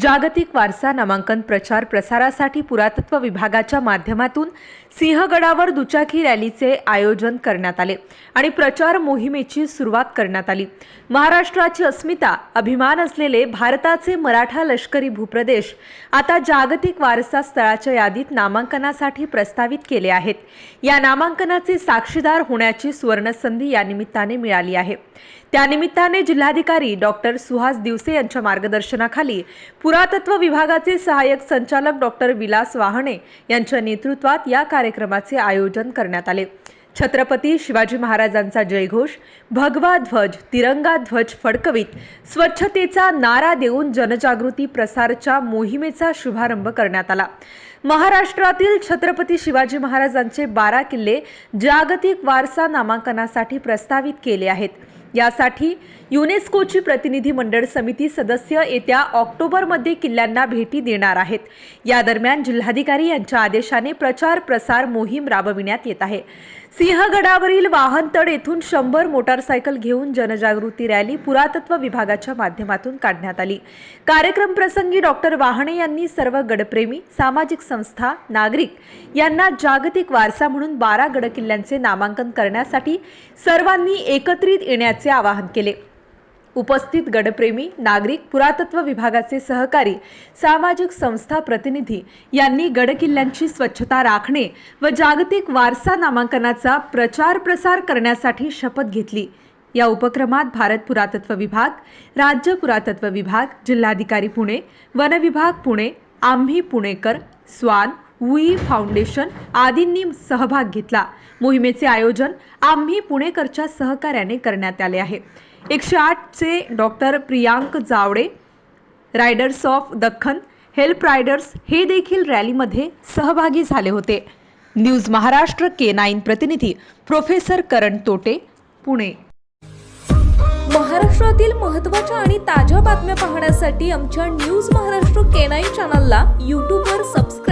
जागतिक वारसा नामांकन प्रचार प्रसारासाठी पुरातत्व विभागाच्या माध्यमातून सिंहगडावर दुचाकी रॅलीचे आयोजन करण्यात आले आणि प्रचार मोहिमेची सुरुवात करण्यात आली. महाराष्ट्राची अस्मिता अभिमान असलेले भारताचे मराठा लष्करी भूप्रदेश आता जागतिक वारसा स्थळाच्या यादीत नामांकनासाठी प्रस्तावित केले आहेत. या नामांकनाचे साक्षीदार होण्याची सुवर्णसंधी या निमित्ताने मिळाली आहे. त्यानिमित्ताने जिल्हाधिकारी डॉक्टर सुहास दिवसे यांच्या मार्गदर्शनाखाली पुरातत्व विभागाचे सहाय्यक संचालक डॉक्टर विलास वाहणे यांच्या नेतृत्वात या कार्यक्रमाचे आयोजन करण्यात आले. छत्रपती शिवाजी महाराजांचा जयघोष भगवा ध्वज तिरंगा ध्वज फडकवीत स्वच्छतेचा नारा देऊन जनजागृती प्रसारच्या मोहिमेचा शुभारंभ करण्यात आला. महाराष्ट्रातील छत्रपती शिवाजी महाराजांचे बारा किल्ले जागतिक वारसा नामांकनासाठी प्रस्तावित केले आहेत. यासाठी युनेस्कोची प्रतिनिधी मंडळ समिती सदस्य येत्या ऑक्टोबरमध्ये किल्ल्यांना भेटी देणार आहेत. या दरम्यान जिल्हाधिकारी यांच्या आदेशाने प्रचार प्रसार मोहीम राबविण्यात येत आहे. सिंहगडावरील वाहनतळ येथून शंभर मोटारसायकल घेऊन जनजागृती रॅली पुरातत्व विभागाच्या माध्यमातून काढण्यात आली. कार्यक्रम प्रसंगी डॉक्टर वाहणे यांनी सर्व गडप्रेमी सामाजिक संस्था नागरिक यांना जागतिक वारसा म्हणून बारा गडकिल्ल्यांचे नामांकन करण्यासाठी सर्वांनी एकत्रित येण्याचे आवाहन केले. उपस्थित गडप्रेमी नागरिक पुरातत्व विभागाचे सहकारी सामाजिक संस्था प्रतिनिधी यांनी गडकिल्ल्यांची स्वच्छता राखणे व जागतिक वारसा नामांकनाचा प्रचार प्रसार करण्यासाठी शपथ घेतली. या उपक्रमात भारत पुरातत्व विभाग राज्य पुरातत्व विभाग जिल्हाधिकारी पुणे वन विभाग पुणे आम्ही पुणेकर स्वान वुई फाउंडेशन आदींनी सहभाग घेतला. मोहिमेचे आयोजन आम्ही पुणेकरच्या सहकार्याने करण्यात आले आहे. एकशे आठचे doctor Priyank Javade riders of Deccan help riders हे देखील रॅलीमध्ये सहभागी झाले होते. न्यूज महाराष्ट्र के नाईन प्रतिनिधी प्रोफेसर करण तोटे पुणे. महाराष्ट्रातील महत्त्वाच्या आणि ताज्या बातम्या पाहण्यासाठी आमच्या न्यूज महाराष्ट्र के नाईन चॅनलला यूट्यूबवर